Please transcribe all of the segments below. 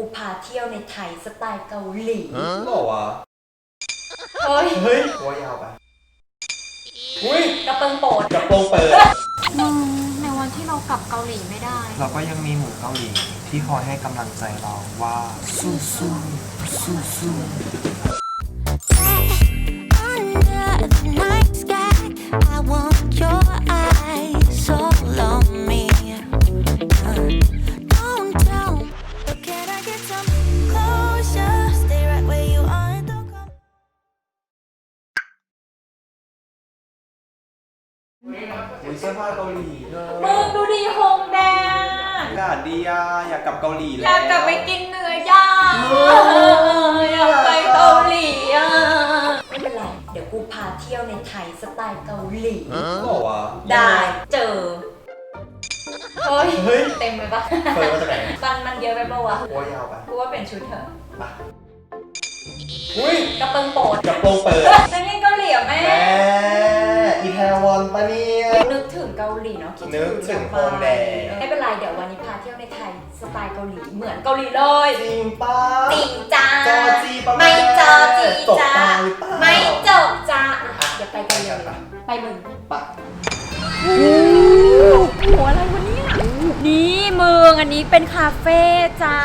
กูพาเที่ยวในไทยสไตล์เกาหลีหรอวะเฮ้ยเฮ้ยหัวยาวไปอุ้ยกระเปิงโปดกระโปรงเปิด มึงในวันที่เรากลับเกาหลีไม่ได้ เราก็ยังมีหมูเกาหลีที่คอยให้กำลังใจเราว่าสู้สู้สู้สู้ ผ้าเกาหลีเธอมึงดูดีฮงแดงอากาศดีอะอยากกลับเกาหลีแล้ว อยากกลับไปกินเนื้อย่างอยากไปเกาหลีอะไม่เป็นไร เดี๋ยวกูพาเที่ยวในไทยสไตล์เกาหลีหรอวะได้เจอ เฮ้ย เฮ้ย เต็มไปปะเฟิร์นมาจากไหนมันมันเยอะไปปะวะหัวยาวไปกูว่าเป็นชุดเถอะไปอุ้ยกระเปิงโปดกระโปรงเปิดนักเรียนเกาหลีเหรอแม่ แม่อี แทวอนปะเนี่ย นึกถึงเกาหลีเนาะคิดนึกถึงแบบโฮมแดง ไม่เป็นไรเดี๋ยววันนี้พาเที่ยวในไทยสไตล์เกาหลีเหมือนเกาหลีเลยจริงป้าจริงจ้าจอจีปะไม่จอจีจบจ้าตาหรือเปล่าไม่จบจ้าอะเดี๋ยวไปกันเลยไปมึง ปะ โอ้โหอะไรวะเนี่ย นี่มึงอันนี้เป็นคาเฟ่จ้า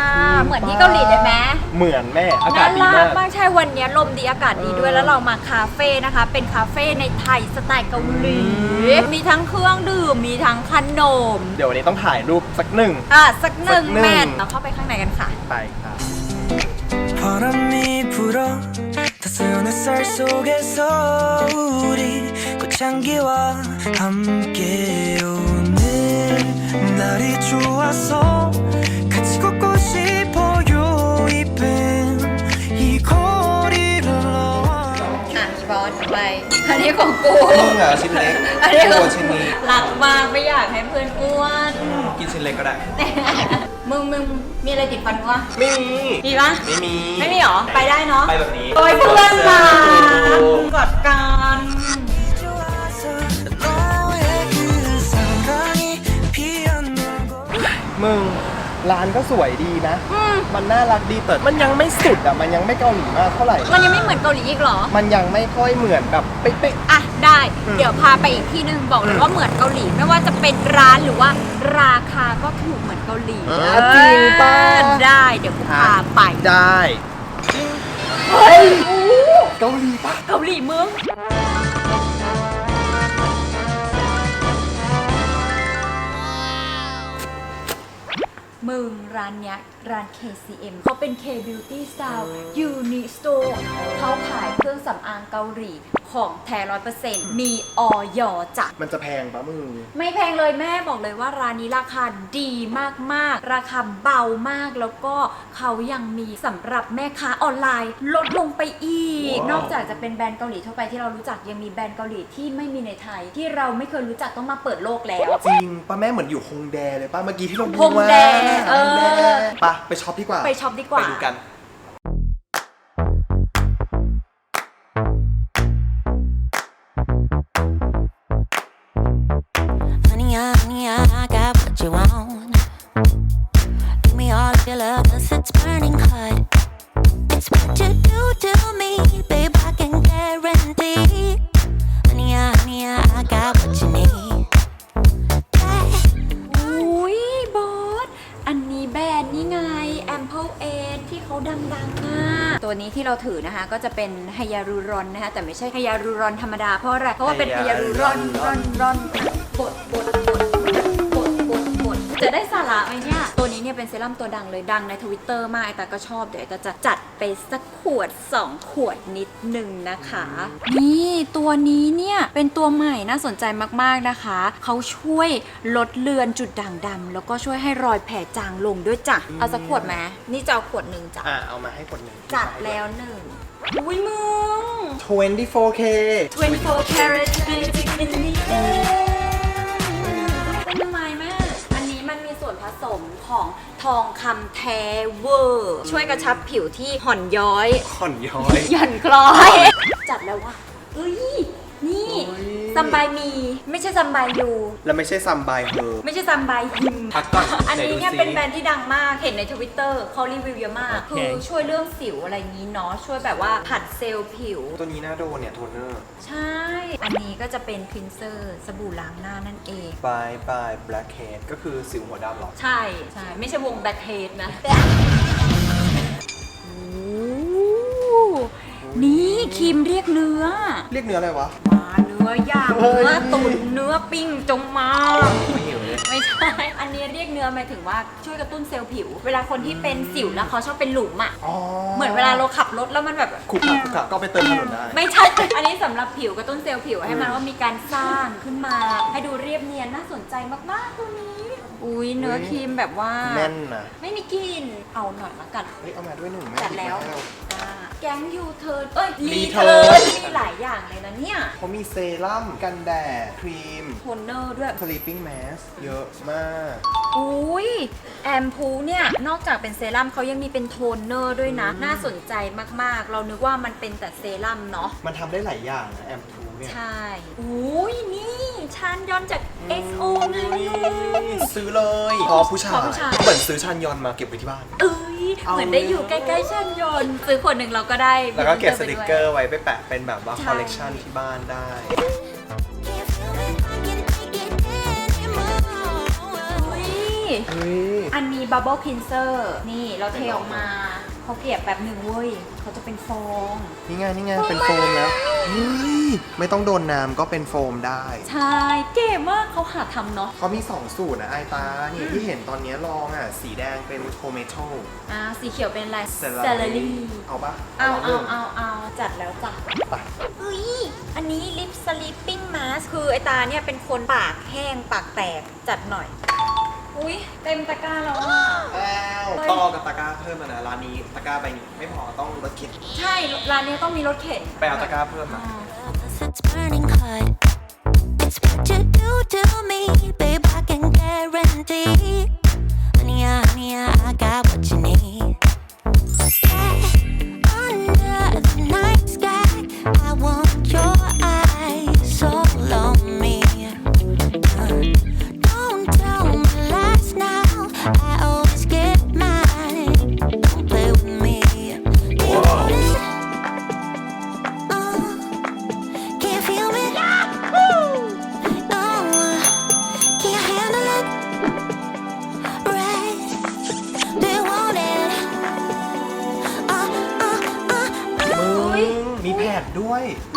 เหมือนที่เกาหลีเลยไหม เหมือนแม่ อากา น่า ศดี รั มาก ก มากใช่วันนี้ลมดีอากาศดีด้วยแล้วเรามาคาเฟ่นะคะ เป็นคาเฟ่ในไทยสไตล์เกาหลี มีทั้งเครื่องดื่ม มีทั้งขนม เดี๋ยววันนี้ต้องถ่ายรูปสักหนึ่ง อ่ะ สักหนึ่ง สักหนึ่ง แมทเราเข้าไปข้างในกันค่ะ ไปครับ 바람이 불어 따스한 햇살 속에서 우리 꽃향기와 함께 오늘 날이 좋아서 같이 걷고 싶어요 이쁜 이 거리를 너와 อ่ะบอสไป อันนี้ของกู มึงอ่ะชิ้นเล็ก อันนี้ข ตั อง วชิ้นนี้ รักมากไม่อยากให้เพื่อนอ้วน กินชิ้นเล็กก็ได้ มึงมึงมีอะไรติดฟันวะ ไม่มี มีปะ ไม่มี ไม่มีหรอ ไปได้เนาะ ไปแบบนี้ โอ้ยเพื่อนรักกอดกัน มึงร้านก็สวยดีนะ อืมมันน่ารักดีแต่มันยังไม่สุดอะมันยังไม่เกาหลีมากเท่าไหร่ มันยังไม่เหมือนเกาหลีอีกเหรอ มันยังไม่ค่อยเหมือนแบบเป๊ะ อะได้ อืมเดี๋ยวพาไปอีกที่หนึ่งบอกเลยว่าเหมือนเกาหลี ไม่ว่าจะเป็นร้านหรือว่าราคาก็ถูกเหมือนเกาหลีๆอะจริงป้าเออได้เดี๋ยวกูพาไปได้เฮ้ยเกาหลีปะเกาหลีมึง ร้านเนี้ยร้าน KCM เขาเป็น K Beauty Style Uni Store เขาขายเครื่องสำอางเกาหลี ของแท้ร้อยเปอร์เซ็นต์มีออยจ้ะ มันจะแพงปะมึง ไม่แพงเลยแม่บอกเลยว่าร้านนี้ราคาดีมากๆ ราคาเบามากแล้วก็เขายังมีสำหรับแม่ค้าออนไลน์ ลดลงไปอีก ว้าวนอกจากจะเป็นแบรนด์เกาหลีทั่วไปที่เรารู้จักยังมีแบรนด์เกาหลีที่ไม่มีในไทย ที่เราไม่เคยรู้จักต้องมาเปิดโลกแล้ว จริงป้าแม่เหมือนอยู่ฮงแดเลยป้าเมื่อกี้ที่เราดูฮงแดว่าเออ ฮงแดไปไปช็อปดีกว่า ไปช็อปดีกว่า ไปดูกัน me all of your love, cause it's burning hot. It's what you do to me, babe, I can guarantee. Honey, honey, I got what you need. Yeah. อุ้ยบอส อันนี้แบรนด์นี่ไง Ample a ที่เขาดังๆอะ ตัวนี้ที่เราถือนะคะ ก็จะเป็นไฮยาลูรอนนะคะ แต่ไม่ใช่ไฮยาลูรอนธรรมดา เพราะอะไร เพราะว่าเป็นไฮยาลูรอนรอนรอนบดบดบดบดบดบด จะได้สาระไหมเนี่ย ตัวนี้เนี่ยเป็นเซรั่มตัวดังเลยดังในทวิตเตอร์มากไอ้แต่ก็ชอบ เดี๋ยวไอ้แต่จะจัดไปสักขวด 2 ขวดนิดหนึ่งนะคะ นี่ตัวนี้เนี่ยเป็นตัวใหม่น่าสนใจมากๆนะคะ เขาช่วยลดเลือนจุดด่างดำแล้วก็ช่วยให้รอยแผลจางลงด้วยจ้ะ เอาสักขวดไหมนี่จะเอาขวดหนึ่งจ้ะ อะเอามาให้คนหนึ่งจัดแล้วหนึ่งอุ้ยมึง 24K 24 karat beauty in the air ผสมของทองคำแท้เวอร์ ช่วยกระชับผิวที่ห่อนย้อยข่อนย้อย หย่อนคล้อย จัดแล้วว่ะเฮ้ย นี่โอ้ย ซัมบายมี ไม่ใช่ซัมบายยู แล้วไม่ใช่ซัมบายเฮอร์ไม่ใช่ซัมบายฮิมพักก่อนอันนี้เนี่ยไหนดูสิ เป็นแบรนด์ที่ดังมาก เห็นในทวิตเตอร์เขารีวิวเยอะมาก โอเค คือช่วยเรื่องสิวอะไรอย่างนี้เนาะ ช่วยแบบว่าผัดเซลล์ผิว ตัวนี้น่าโดนเนี่ยโทนเนอร์ใช่ อันนี้ก็จะเป็นคลีนเซอร์สบู่ล้างหน้านั่นเอง บายบายแบล็คเฮดก็คือสิวหัวดำเหรอ ใช่ ใช่ ไม่ใช่วงแบ็คเฮดนะโอ้นี่ครีมเรียกเนื้อ เรียกเนื้ออะไรวะมาเนื้อย่างเฮ้ย เนื้อตุ๋นเนื้อปิ้งจงมา ไม่หิวเลย ไม่ใช่ อันนี้เรียกเนื้อหมายถึงว่าช่วยกระตุ้นเซลล์ผิว เวลาคนที่เป็นสิวแล้วเขาชอบเป็นหลุมอะอ๋อเหมือนเวลาเราขับรถแล้วมันแบบขุกขักขุกขักก็ไปเติมถนนได้ ไม่ใช่ อันนี้สำหรับผิวกระตุ้นเซลล์ผิวให้มันว่ามีการสร้างขึ้นมา ให้ดูเรียบเนียนน่าสนใจมากๆตัวนี้ อุ้ยเนื้อครีมแบบว่า แน่นนะไม่มีกลิ่นเอาหน่อยละกัน เฮ้ยเอามาด้วยหนึ่งม่จัดแล้วหยิบมาให้เราอ่าแก๊งยูเทิร์นเอ้ยรีรีเทิเทิร์ร์นนมีหลายอย่างเลยนะเนี่ยเขามีเซรั่มกันแดดครีม โทนเนอร์ด้วยสลีปปิ้งแมสเยอะมาก อุ้ยแอมพูเนี่ย นอกจากเป็นเซรั่มเขายังมีเป็นโทนเนอร์ด้วยนะน่าสนใจมากๆ เรานึกว่ามันเป็นแต่เซรั่มเนาะ มันทำได้หลายอย่างนะแอมทูเนี่ย ใช่ อุ้ยนี่ชันยอนจาก XO ไงลูก ซื้อเลยพอผู้ชายพอผู้ชาย เหมือนซื้อชันยอนมาเก็บไว้ที่บ้าน เอ้ยเอาเหมือนได้อยู่ใกล้ๆชันยอนซื้อขวดหนึ่งเราก็ได้แล้วก็เก็บสไปติกด้วยเกอร์ไว้ไปแปะเป็นแบบว่าใช่คอลเลกชันที่บ้านได้ Can't feel it, I can't take it anymore. อุ้ยเฮ้ยอันนี้บับเบิลคินเซอร์นี่เราเทออกมาเขาเกลียบแบบหนึ่งเว้ยเขาจะเป็นฟอง นี่ไงนี่ไงเป็นโฟมแล้ว เฮ้ยไม่ต้องโดนน้ำก็เป็นโฟมได้ ใช่เก๋มากเขาหาทำเนาะ เขามี 2 สูตรนะไอตานี่ที่เห็นตอนนี้ลองอะ สีแดงเป็นโทเมโต้อ่าสีเขียวเป็นอะไรเซเซลลี่ เอาปะเอาหเอานึ่งเอาเอาจัดแล้วจ้ะไปอุ้ยอันนี้ลิปสลิปปิ้งมาสคือไอตาเนี่ยเป็นคนปากแห้งปากแตกจัดหน่อย อุ้ยเต็มตะกร้าแล้วอะอ้าวเฮ้ยต้องเอากับตะกร้าเพิ่มมานะร้านนี้ตะกร้าใบนี้ไม่พอต้องรถเข็นใช่ ร้านนี้ต้องมีรถเข็น ไปเอาตะกร้าเพิ่มมา Cause it's burning hot. It's what you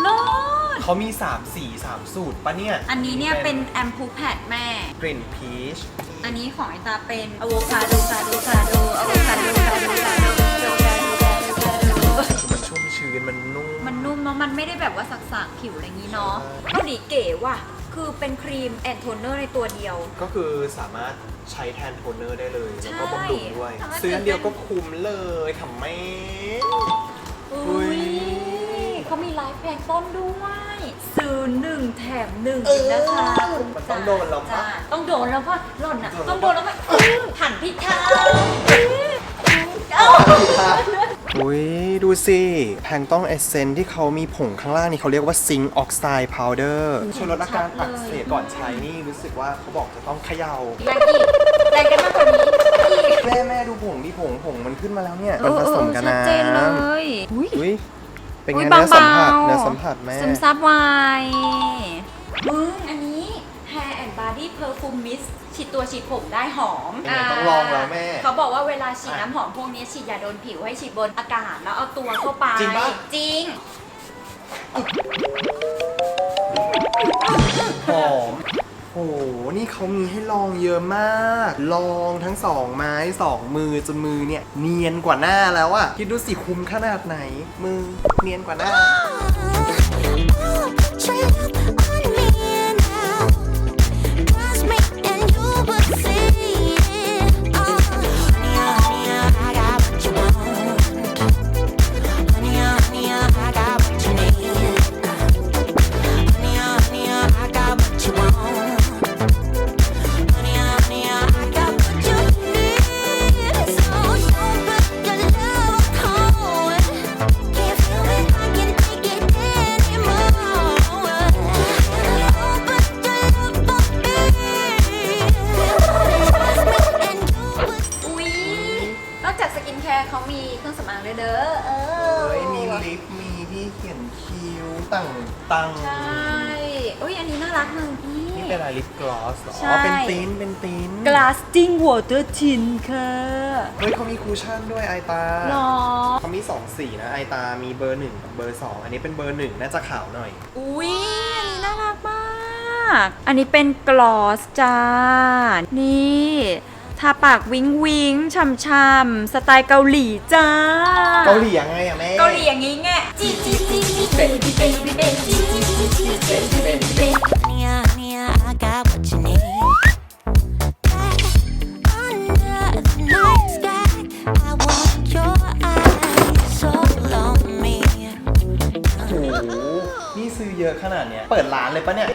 ด้วยโลดเขามี 3 สี 3 สูตรปะเนี่ยอันนี้เนี่ยเป็นแอมพูแพดแม่ กลิ่นพีชอันนี้ของไอตาเป็นอะโวคาโดคาโดคาโดอะโวคาโดคาโดคาโดคาโดคาโดคาโดคือมันชุ่มชื้นมันนุ่ม มันนุ่มเนาะมันไม่ได้แบบว่าสักๆผิวอะไรอย่างนี้เนาะเกาหลีเก๋ว่ะ คือเป็นครีมแอนโทนเนอร์ในตัวเดียว ก็คือสามารถใช้แทนโทนเนอร์ได้เลย แล้วก็ใช่บำรุงด้วยสามารถซื้ออันเดียวก็คุ้มเลยทำไม อุ้ย เขามีไลฟ์แพลงต้นด้วย ซื้อหนึ่งแถมหนึ่งเออนะคะมันต้องโดนแล้วปะ จ้ต้องโดนแล้วปะหล่อนอะโดนต้องโดนแล้วปะอื้อหันพิทางเอ้าอุ้ยดูสิแพงต้องเอเซนที่เขามีผงข้างล่างนี่เขาเรียกว่าซิงค์ออกไซด์พาวเดอร์ช่วยลดอาการอักเสบก่อนใช้นี่รู้สึกว่าเขาบอกจะต้องเขย่าแรงอีกแรงกันมากกว่านี้อีกแม่แม่ดูผงดิผงผงมันขึ้นมาแล้วเนี่ย มันผสมกันชัดน้เจนเลยำอุ้ยอุ้ย เป็นอุ๊ไงยเนื้อสัมผัสบางๆเนื้อสัมผัสแม่ ซึมซับไวมึงอันนี้ Hair and Body Perfume Mist ฉีดตัวฉีดผมได้หอมยังไงต้องลองแล้วแม่เขาบอกว่าเวลาฉีดน้ำหอมพวกนี้ฉีดยาโดนผิวให้ฉีดบนอากาศแล้วเอาตัวเข้าไป จริงปะ จริง นี่เขามีให้ลองเยอะมาก ลองทั้งสองไม้สองมือจนมือเนี่ย เนียนกว่าหน้าแล้วอะคิดดูสิคุ้มขนาดไหน มือเนียนกว่าหน้า Straight up on ต่างตังใช่อุ้ยอันนี้น่ารักมากพี่ นี่เป็นอะไรลิปกลอสเหรอใช่ อ๋อเป็นติ้นเป็นติ้น Glassing Water Tint ค่ะเฮ้ยเขามีคูชั่นด้วยไอตาหรอเขามี2สีนะไอตา มีเบอร์หนึ่งกับเบอร์สองอันนี้เป็นเบอร์หนึ่งน่าจะขาวหน่อย อุ้ยอันนี้น่ารักมาก อันนี้เป็นกลอสจ้า นี่ ทาปากวิงวิงช่ำช่ำๆสไตล์เกาหลีจ้า เกาหลียังไงอะแม่เกาหลีอย่างงี้ไงจีจีจีจีเบบี้เบบี้เบบี้จีจีจีจีเบบี้เบบี้เบบี้ Honey, honey, I got what you need. Under the night sky, I want your eyes all on me. โอ้โหนี่ซื้อเยอะขนาดเนี้ย เปิดร้านเลยปะเนี่ย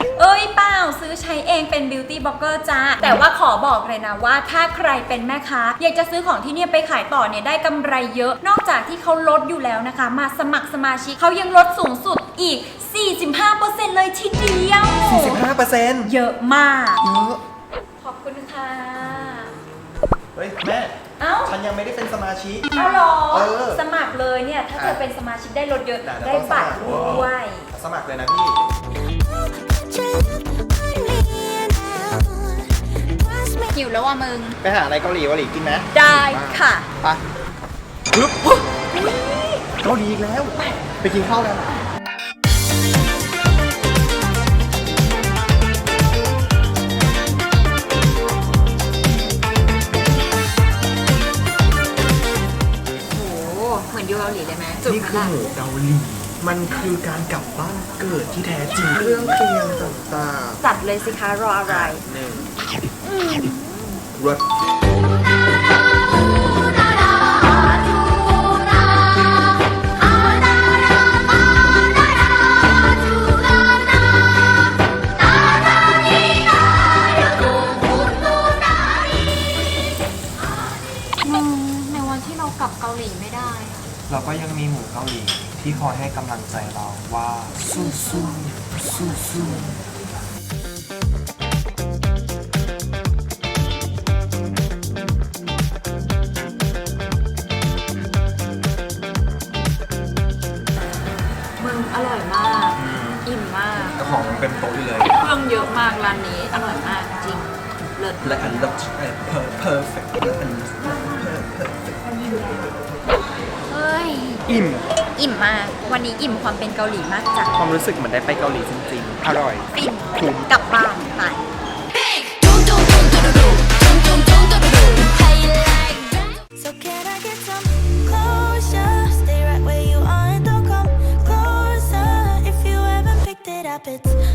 บิวตี้บล็อกเกอร์จ้า แต่ว่าขอบอกเลยนะว่า ถ้าใครเป็นแม่ค้า อยากจะซื้อของที่เนี่ยไปขายต่อเนี่ยได้กำไรเยอะ นอกจากที่เขาลดอยู่แล้วนะคะ มาสมัครสมาชิกเขายังลดสูงสุดอีก 45%เลยทีเดียว 45%เยอะมาก เยอะ ขอบคุณค่ะ เฮ้ย แม่ เอ้า ฉันยังไม่ได้เป็นสมาชิก เอาเหรอ เออ สมัครเลยเนี่ย ถ้าเธออะเป็นสมาชิกได้ลดเยอะ ได้ได้ต้องสมับัตครรด้วย สมัครเลยนะพี่ หิวแล้วว่ะมึง ไปหาอะไรเกาหลีเกาหลีกินไหมได้ค่ะ ไปปึ๊บเกาหลีอีกแล้ว ไปกินข้าวกันโอ้โหเหมือนอยู่เกาหลีเลยไหมจุดนี่ขคือนาดหมูเกาหลี มันคือการกลับบ้านเกิดที่แท้จริงเครื่องเคียงต่างจัดเลยสิคะรออะไรๆหนึ่ง รสมึงในวันที่เรากลับเกาหลีไม่ได้อะเราก็ยังมีหมูเกาหลีที่คอยให้กำลังใจเราว่าสู้สู้สู้สู้มึ เป็นโต๊ะเลย เครื่องเยอะมากร้านนี้อร่อยมากจริงเลิศและอันรสเพอร์เฟกต์และอันเฮ้ยอิ่ม อิ่มมาก วันนี้อิ่มความเป็นเกาหลีมากจ้ะความรู้สึกเหมือนได้ไปเกาหลีจริงๆ อร่อยฟินกลับบ้านไป So can I get some closure? Stay right where you are and don't come closer. If you haven't picked it up, it's all